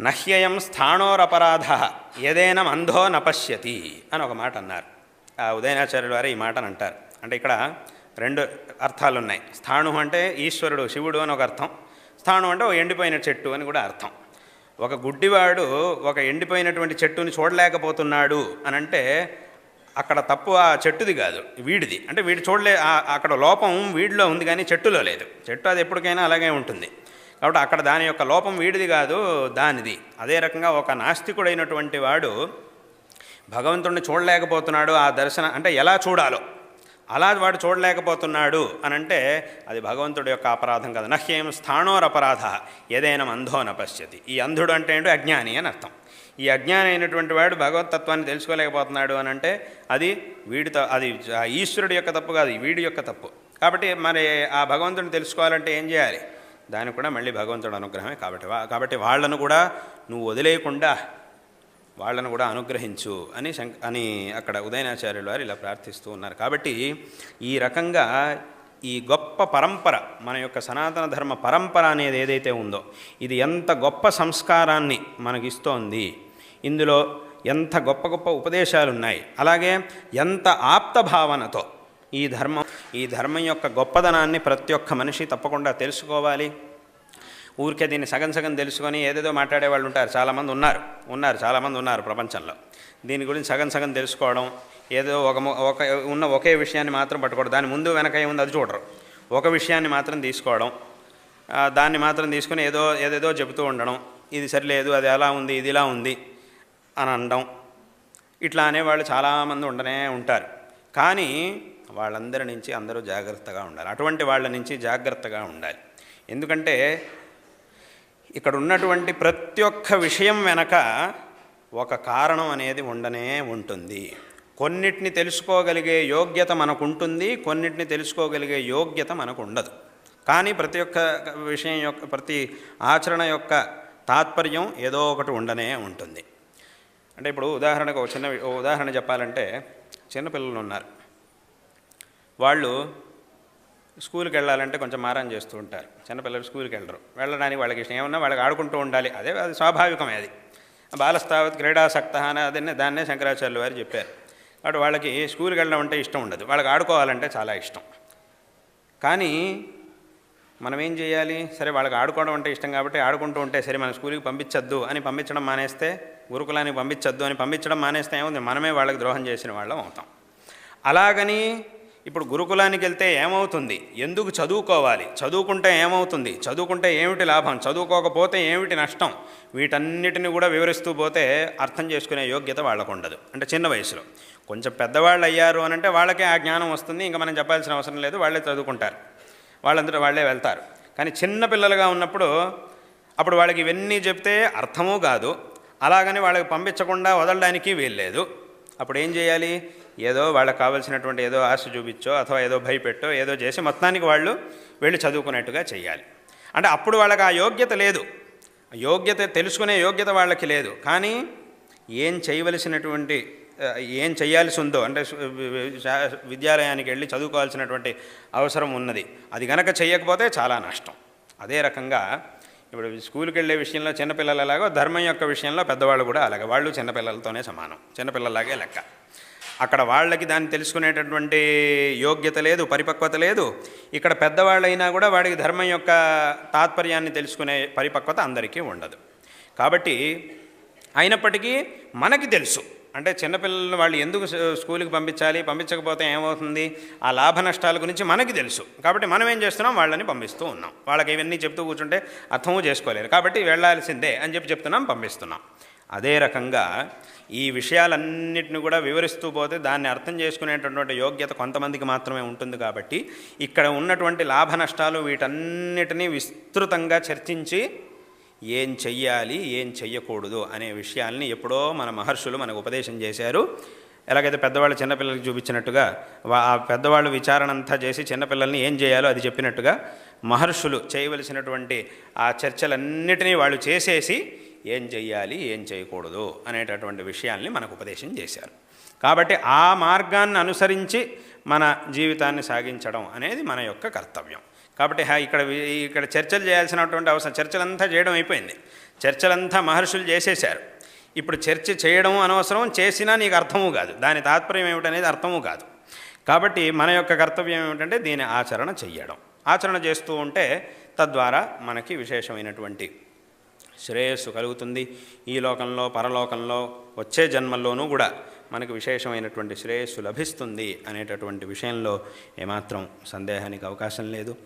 నహ్యయం స్థాణోరపరాధ ఏదైనా అంధో నపశ్యతి అని ఒక మాట అన్నారు. ఆ ఉదయనాచార్యుల వారు ఈ మాటను అంటారు. అంటే ఇక్కడ రెండు అర్థాలు ఉన్నాయి స్థాణు అంటే ఈశ్వరుడు శివుడు అని ఒక అర్థం. స్థాణు అంటే ఒక ఎండిపోయిన చెట్టు అని కూడా అర్థం. ఒక గుడ్డివాడు ఒక ఎండిపోయినటువంటి చెట్టుని చూడలేకపోతున్నాడు అని అంటే అక్కడ తప్పు ఆ చెట్టుది కాదు వీడిది. అంటే వీడు చూడలే అక్కడ లోపం వీడిలో ఉంది కానీ చెట్టులో లేదు. చెట్టు అది ఎప్పటికైనా అలాగే ఉంటుంది. కాబట్టి అక్కడ దాని యొక్క లోపం వీడిది కాదు దానిది. అదే రకంగా ఒక నాస్తికుడైనటువంటి వాడు భగవంతుడిని చూడలేకపోతున్నాడు ఆ దర్శన అంటే ఎలా చూడాలో. అలా వాడు చూడలేకపోతున్నాడు అని అంటే అది భగవంతుడి యొక్క అపరాధం కాదు. నహ్యం అపరాధ ఏదైనా అంధో నపశ్యతి. ఈ అంధుడు అంటే ఏంటో అజ్ఞాని అని అర్థం. ఈ అజ్ఞాని అయినటువంటి వాడు భగవతత్వాన్ని తెలుసుకోలేకపోతున్నాడు అని అంటే అది వీడితో అది ఈశ్వరుడి యొక్క తప్పు కాదు వీడి యొక్క తప్పు. కాబట్టి మరి ఆ భగవంతుడిని తెలుసుకోవాలంటే ఏం చేయాలి? దానికి కూడా మళ్ళీ భగవంతుడు అనుగ్రహమే కాబట్టి కాబట్టి వాళ్ళను కూడా నువ్వు వదిలేయకుండా వాళ్ళను కూడా అనుగ్రహించు అని శంక అని అక్కడ ఉదయనాచార్యులు వారు ఇలా ప్రార్థిస్తూ ఉన్నారు. కాబట్టి ఈ రకంగా ఈ గొప్ప పరంపర మన యొక్క సనాతన ధర్మ పరంపర అనేది ఏదైతే ఉందో ఇది ఎంత గొప్ప సంస్కారాన్ని మనకిస్తోంది ఇందులో ఎంత గొప్ప గొప్ప ఉపదేశాలు ఉన్నాయి అలాగే ఎంత ఆప్త భావనతో ఈ ధర్మం ఈ ధర్మం యొక్క గొప్పదనాన్ని ప్రతి ఒక్క మనిషి తప్పకుండా తెలుసుకోవాలి. ఊరికే దీన్ని సగం సగం తెలుసుకొని ఏదేదో మాట్లాడే వాళ్ళు ఉంటారు. చాలామంది ఉన్నారు. ఉన్నారు. చాలామంది ఉన్నారు ప్రపంచంలో. దీని గురించి సగం సగం తెలుసుకోవడం ఏదో ఒక ఒక ఉన్న ఒకే విషయాన్ని మాత్రం పట్టుకోవడం దాని ముందు వెనక ఏముంది అది చూడరు. ఒక విషయాన్ని మాత్రం తీసుకోవడం దాన్ని మాత్రం తీసుకొని ఏదో ఏదేదో చెబుతూ ఉండడం ఇది సరిలేదు అది ఎలా ఉంది ఇది ఇలా ఉంది అని అనడం ఇట్లా అనేవాళ్ళు చాలామంది ఉండనే ఉంటారు. కానీ వాళ్ళందరి నుంచి అందరూ జాగ్రత్తగా ఉండాలి. అటువంటి వాళ్ళ నుంచి జాగ్రత్తగా ఉండాలి. ఎందుకంటే ఇక్కడ ఉన్నటువంటి ప్రతి ఒక్క విషయం వెనక ఒక కారణం అనేది ఉండనే ఉంటుంది. కొన్నిటిని తెలుసుకోగలిగే యోగ్యత మనకు ఉంటుంది కొన్నిటిని తెలుసుకోగలిగే యోగ్యత మనకు ఉండదు కానీ ప్రతి ఒక్క విషయం యొక్క ప్రతి ఆచరణ యొక్క తాత్పర్యం ఏదో ఒకటి ఉండనే ఉంటుంది. అంటే ఇప్పుడు ఉదాహరణకు ఒక చిన్న ఉదాహరణ చెప్పాలంటే చిన్నపిల్లలు ఉన్నారు. వాళ్ళు స్కూల్కి వెళ్ళాలంటే కొంచెం మారం చేస్తూ ఉంటారు. చిన్నపిల్లలు స్కూల్కి వెళ్ళరు వెళ్ళడానికి వాళ్ళకి ఇష్టం. ఏమన్నా వాళ్ళకి ఆడుకుంటూ ఉండాలి. అదే అది స్వాభావికమే అది. బాలస్థావత్ క్రీడాసక్త అని అదన్నే దాన్నే శంకరాచార్యులు వారు చెప్పారు. కాబట్టి వాళ్ళకి స్కూల్కి వెళ్ళడం అంటే ఇష్టం ఉండదు. వాళ్ళకి ఆడుకోవాలంటే చాలా ఇష్టం. కానీ మనం ఏం చేయాలి? సరే వాళ్ళకి ఆడుకోవడం అంటే ఇష్టం కాబట్టి ఆడుకుంటూ ఉంటే సరే మన స్కూల్కి పంపించద్దు అని పంపించడం మానేస్తే గురుకులానికి పంపించద్దు అని పంపించడం మానేస్తే ఏముంది? మనమే వాళ్ళకి ద్రోహం చేసిన వాళ్ళం అవుతాం. అలాగని ఇప్పుడు గురుకులానికి వెళ్తే ఏమవుతుంది? ఎందుకు చదువుకోవాలి? చదువుకుంటే ఏమవుతుంది? చదువుకుంటే ఏమిటి లాభం? చదువుకోకపోతే ఏమిటి నష్టం? వీటన్నిటిని కూడా వివరిస్తూ పోతే అర్థం చేసుకునే యోగ్యత వాళ్ళకు ఉండదు. అంటే చిన్న వయసులో. కొంచెం పెద్దవాళ్ళు అయ్యారు అని అంటే వాళ్ళకే ఆ జ్ఞానం వస్తుంది. ఇంకా మనం చెప్పాల్సిన అవసరం లేదు. వాళ్ళే చదువుకుంటారు. వాళ్ళందరూ వాళ్ళే వెళ్తారు. కానీ చిన్న పిల్లలుగా ఉన్నప్పుడు అప్పుడు వాళ్ళకి ఇవన్నీ చెప్తే అర్థమూ కాదు. అలాగని వాళ్ళకి పంపించకుండా వదలడానికి వీల్లేదు. అప్పుడు ఏం చేయాలి? ఏదో వాళ్ళకి కావాల్సినటువంటి ఏదో ఆశ చూపించో అథవా ఏదో భయపెట్టో ఏదో చేసి మొత్తానికి వాళ్ళు వెళ్ళి చదువుకునేట్టుగా చేయాలి అంటే అప్పుడు వాళ్ళకి ఆ యోగ్యత లేదు. యోగ్యత తెలుసుకునే యోగ్యత వాళ్ళకి లేదు. కానీ ఏం చేయవలసినటువంటి ఏం చేయాల్సి ఉందో అంటే విద్యాలయానికి వెళ్ళి చదువుకోవాల్సినటువంటి అవసరం ఉన్నది. అది గనక చేయకపోతే చాలా నష్టం. అదే రకంగా ఇప్పుడు స్కూల్కి వెళ్ళే విషయంలో చిన్నపిల్లలు ఎలాగో ధర్మం యొక్క విషయంలో పెద్దవాళ్ళు కూడా అలాగే. వాళ్ళు చిన్నపిల్లలతోనే సమానం. చిన్నపిల్లలాగే లెక్క. అక్కడ వాళ్ళకి దాన్ని తెలుసుకునేటటువంటి యోగ్యత లేదు పరిపక్వత లేదు. ఇక్కడ పెద్దవాళ్ళైనా కూడా వాడికి ధర్మం యొక్క తాత్పర్యాన్ని తెలుసుకునే పరిపక్వత అందరికీ ఉండదు. కాబట్టి అయినప్పటికీ మనకి తెలుసు. అంటే చిన్నపిల్లలు వాళ్ళు ఎందుకు స్కూల్కి పంపించాలి? పంపించకపోతే ఏమవుతుంది? ఆ లాభ నష్టాల గురించి మనకి తెలుసు. కాబట్టి మనం ఏం చేస్తున్నాం? వాళ్ళని పంపిస్తూ ఉన్నాం. వాళ్ళకి ఇవన్నీ చెప్తూ కూర్చుంటే అర్థము చేసుకోలేరు. కాబట్టి వెళ్ళాల్సిందే అని చెప్పి చెప్తున్నాం పంపిస్తున్నాం. అదే రకంగా ఈ విషయాలన్నిటిని కూడా వివరిస్తూ పోతే దాన్ని అర్థం చేసుకునేటటువంటి యోగ్యత కొంతమందికి మాత్రమే ఉంటుంది కాబట్టి ఇక్కడ ఉన్నటువంటి లాభ నష్టాలు వీటన్నిటినీ విస్తృతంగా చర్చించి ఏం చెయ్యాలి ఏం చెయ్యకూడదు అనే విషయాల్ని ఎప్పుడో మన మహర్షులు మనకు ఉపదేశం చేశారు. ఎలాగైతే పెద్దవాళ్ళు చిన్నపిల్లలకి చూపించినట్టుగా ఆ పెద్దవాళ్ళు విచారణ అంతా చేసి చిన్నపిల్లల్ని ఏం చేయాలో అది చెప్పినట్టుగా మహర్షులు చేయవలసినటువంటి ఆ చర్చలన్నిటినీ వాళ్ళు చేసేసి ఏం చెయ్యాలి ఏం చేయకూడదు అనేటటువంటి విషయాల్ని మనకు ఉపదేశం చేశారు. కాబట్టి ఆ మార్గాన్ని అనుసరించి మన జీవితాన్ని సాగించడం అనేది మన యొక్క కర్తవ్యం. కాబట్టి ఇక్కడ ఇక్కడ చర్చలు చేయాల్సినటువంటి అవసరం చర్చలంతా చేయడం అయిపోయింది. చర్చలంతా మహర్షులు చేసేశారు. ఇప్పుడు చర్చ చేయడం అనవసరం చేసినా నీకు అర్థము కాదు. దాని తాత్పర్యం ఏమిటనేది అర్థము కాదు. కాబట్టి మన యొక్క కర్తవ్యం ఏమిటంటే దీని ఆచరణ చెయ్యడం. ఆచరణ చేస్తూ ఉంటే తద్వారా మనకి విశేషమైనటువంటి శ్రేయస్సు కలుగుతుంది. ఈ లోకంలో పరలోకంలో వచ్చే జన్మల్లోనూ కూడా మనకు విశేషమైనటువంటి శ్రేయస్సు లభిస్తుంది అనేటటువంటి విషయంలో ఏమాత్రం సందేహానికి అవకాశం లేదు.